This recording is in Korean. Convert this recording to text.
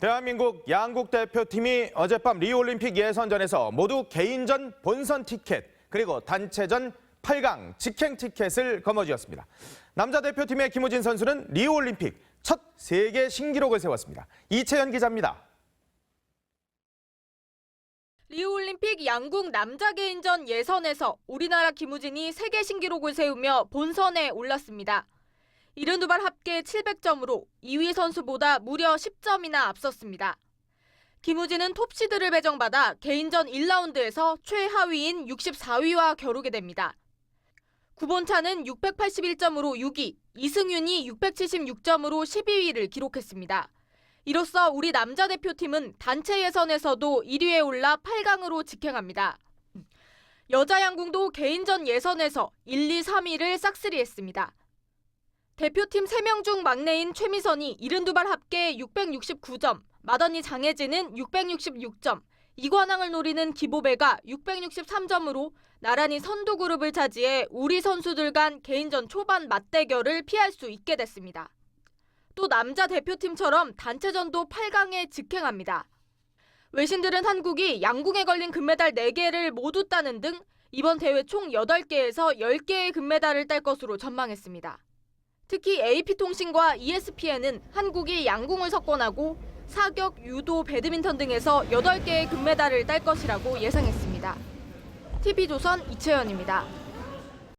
대한민국 양국 대표팀이 어젯밤 리우올림픽 예선전에서 모두 개인전 본선 티켓 그리고 단체전 8강 직행 티켓을 거머쥐었습니다. 남자 대표팀의 김우진 선수는 리우올림픽 첫 세계 신기록을 세웠습니다. 이채연 기자입니다. 리우올림픽 양궁 남자 개인전 예선에서 우리나라 김우진이 세계 신기록을 세우며 본선에 올랐습니다. 72발 합계 700점으로 2위 선수보다 무려 10점이나 앞섰습니다. 김우진은 톱시드를 배정받아 개인전 1라운드에서 최하위인 64위와 겨루게 됩니다. 9번차는 681점으로 6위, 이승윤이 676점으로 12위를 기록했습니다. 이로써 우리 남자 대표팀은 단체 예선에서도 1위에 올라 8강으로 직행합니다. 여자 양궁도 개인전 예선에서 1, 2, 3위를 싹쓸이했습니다. 대표팀 3명 중 막내인 최미선이 72발 합계 669점, 맏언니 장혜진은 666점, 이관왕을 노리는 기보배가 663점으로 나란히 선두 그룹을 차지해 우리 선수들 간 개인전 초반 맞대결을 피할 수 있게 됐습니다. 또 남자 대표팀처럼 단체전도 8강에 직행합니다. 외신들은 한국이 양궁에 걸린 금메달 4개를 모두 따는 등 이번 대회 총 8개에서 10개의 금메달을 딸 것으로 전망했습니다. 특히 AP통신과 ESPN은 한국이 양궁을 석권하고 사격, 유도, 배드민턴 등에서 8개의 금메달을 딸 것이라고 예상했습니다. TV조선 이채연입니다.